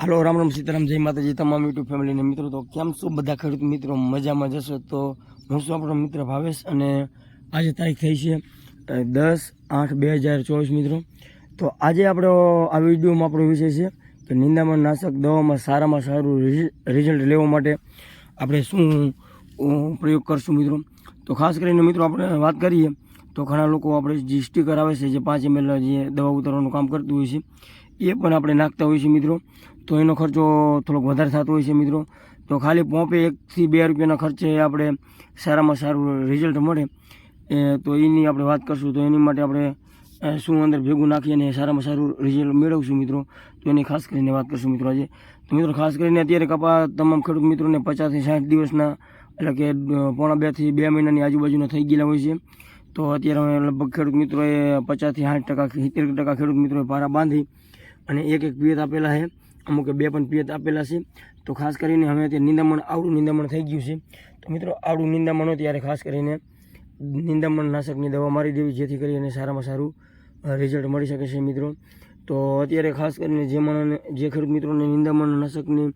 હાલો, રામ રામ સીતારામ, જય માતાજી, તમામ યુટ્યુબ ફેમિલીને મિત્રો, તો કેમ છો બધા ખેડૂત મિત્રો? મજામાં જશો તો હું છું આપણો મિત્ર ભાવેશ અને આજે તારીખ થઈ છે દસ આઠ બે હજાર ચોવીસ મિત્રો. તો આજે આપણો, આ વિડીયોમાં આપણો વિષય છે કે નિંદામાં નાશક દવામાં સારામાં સારું રિઝ- રિઝલ્ટ લેવા માટે આપણે શું પ્રયોગ કરશું મિત્રો? તો ખાસ કરીને મિત્રો, આપણે વાત કરીએ તો ઘણા લોકો આપણે જે સ્ટીકર આવે છે, જે પાંચ એમએલ જે દવા ઉતારવાનું કામ કરતું હોય છે, એ પણ આપણે નાખતા હોઈએ છીએ મિત્રો. તો એનો ખર્ચો થોડોક વધારે થતો હોય છે મિત્રો. તો ખાલી પોંપે એકથી બે રૂપિયાના ખર્ચે આપણે સારામાં સારું રિઝલ્ટ મળે. તો એની આપણે વાત કરશું, તો એની માટે આપણે શું અંદર ભેગું નાખી અને સારામાં સારું રિઝલ્ટ મેળવશું મિત્રો. તો એની ખાસ કરીને વાત કરશું મિત્રો આજે. તો મિત્રો ખાસ કરીને અત્યારે કપા તમામ ખેડૂત મિત્રોને પચાસથી સાઠ દિવસના, એટલે કે પોણા બેથી બે મહિનાની આજુબાજુના થઈ ગયેલા હોય છે. તો અત્યારે લગભગ ખેડૂત મિત્રોએ પચાસથી સાઠ ટકા સિત્તેર ટકા ખેડૂત મિત્રોએ પારા બાંધી અને એક એક પિયત આપેલા છે. અમુકે બે પણ પિયત આપેલા છે. તો ખાસ કરીને હવે અત્યારે નિંદામણ, આવડું નિંદામણ થઈ ગયું છે. તો મિત્રો, આવડું નિંદામણ હોય ત્યારે ખાસ કરીને નિંદામણ નાશકની દવા મારી દેવી, જેથી કરીને સારામાં સારું રિઝલ્ટ મળી શકે છે મિત્રો. તો અત્યારે ખાસ કરીને જે માણસને, જે ખેડૂત મિત્રોને નિંદામણ નાશકની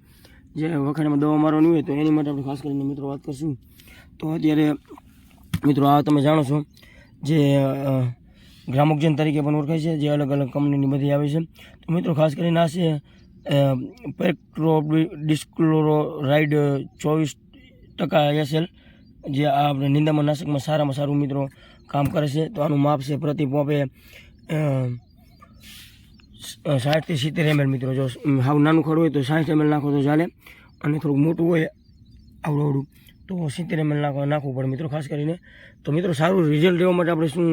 જે વખાણમાં દવા મારવાની હોય તો એની માટે આપણે ખાસ કરીને મિત્રો વાત કરશું. તો અત્યારે મિત્રો, આ તમે જાણો છો જે ગ્રામકજન તરીકે પણ ઓળખાય છે, જે અલગ અલગ કંપનીની બધી આવે છે. તો મિત્રો, ખાસ કરીને આ છે પેટ્રો ડિસ્ક્લોરાઇડ ચોવીસ ટકા એસએલ, જે આ આપણે નિંદામાં નાશકમાં સારામાં સારું મિત્રો કામ કરે છે. તો આનું માપ છે પ્રતિ પોપે સાઠથી સિત્તેર એમએલ મિત્રો. જો હાવ નાનું ખડું હોય તો સાઠ એમએલ નાખો તો ચાલે. અને થોડુંક મોટું હોય આવડું આવડું તો સિત્તેર એમએલ નાખવા નાખવું પડે મિત્રો, ખાસ કરીને. તો મિત્રો, સારું રિઝલ્ટ લેવા માટે આપણે શું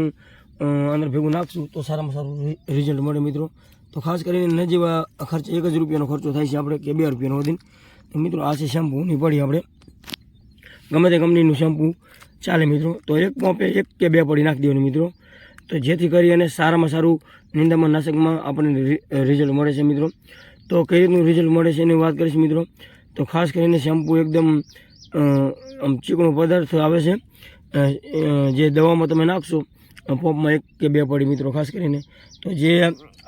અંદર ભેગું નાખશું, તો સારામાં સારું રિઝલ્ટ મળે મિત્રો. તો ખાસ કરીને ન જેવા ખર્ચ, એક જ રૂપિયાનો ખર્ચો થાય છે આપણે, કે બે રૂપિયાનો વધીને. તો મિત્રો, આ છે શેમ્પૂની પડી આપણે. ગમે તે કંપનીનું શેમ્પૂ ચાલે મિત્રો. તો એક પંપે એક કે બે પડી નાખી દેવાની મિત્રો. તો જેથી કરી અને સારામાં સારું નિંદામણ નાશકમાં આપણને રિઝલ્ટ મળે છે મિત્રો. તો કઈ રીતનું રિઝલ્ટ મળે છે એની વાત કરીશ મિત્રો. તો ખાસ કરીને શેમ્પૂ એકદમ આમ ચીકણો પદાર્થ આવે છે જે દવામાં તમે નાખશો પોપમાં એક કે બે પડી મિત્રો ખાસ કરીને, તો જે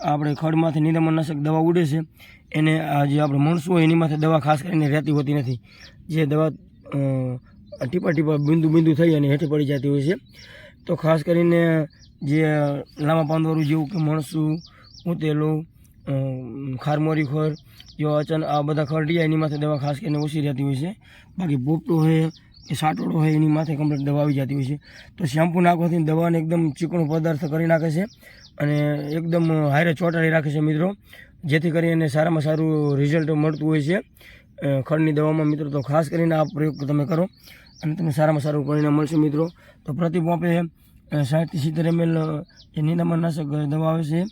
આપણે ખડમાંથી નિદામણનાશક દવા ઉડે છે, એને આ જે આપણે મણસું હોય એની માથે દવા ખાસ કરીને રહેતી હોતી નથી. જે દવા ટીપા ટીપા બિંદુ બિંદુ થઈ અને હેઠે પડી જતી હોય છે. તો ખાસ કરીને જે લાંબા પાંદવાળું જેવું કે મણસું ઉતેલું ખારમોરી ખોર જો અચન, આ બધા ખર એની માથે દવા ખાસ કરીને ઓછી રહેતી હોય છે. બાકી પોપટો હોય કે સાટોડો હોય એની માથે કમ્પ્લીટ દવા આવી જતી હોય છે. તો શેમ્પૂ નાખવાથી દવાને એકદમ ચીકણો પદાર્થ કરી નાખે છે અને એકદમ હારે ચોંટાડી રાખે છે મિત્રો. જેથી કરીને સારામાં સારું રિઝલ્ટ મળતું હોય છે. ખડની દવામાં મિત્રો તો ખાસ કરીને આ પ્રયોગ તમે કરો અને તમને સારામાં સારું પરિણામ મળશે મિત્રો. તો પ્રતિ પંપે સાઠથી સિત્તેર એમએલ જે નિંદામણ નાશક દવા આવે છે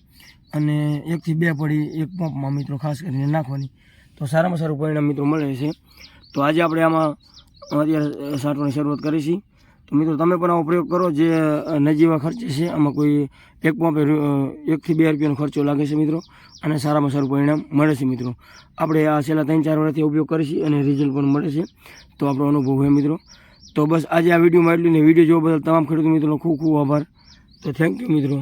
અને એકથી બે પડી એક પંપમાં મિત્રો ખાસ કરીને નાખવાની. તો સારામાં સારું પરિણામ મિત્રો મળે છે. તો આજે આપણે આમાં અત્યારે સાંટવાની શરૂઆત કરી તો મિત્રો તમે પણ આવો પ્રયોગ કરો જે નજીવા ખર્ચે છે. આમાં કોઈ એક પંપે એકથી બે રૂપિયાનો ખર્ચો લાગે છે મિત્રો અને સારામાં સારું પરિણામ મળે છે મિત્રો. આપણે આ છેલ્લા ત્રણ ચાર વર્ષથી ઉપયોગ કરીશું અને રિઝલ્ટ પણ મળે છે. તો આપણો અનુભવ હોય મિત્રો. તો બસ આજે આ વિડીયોમાં એટલું ને. વીડિયો જોવા બદલ તમામ ખેડૂત મિત્રોનો ખૂબ ખૂબ આભાર. તો થેન્ક યુ મિત્રો.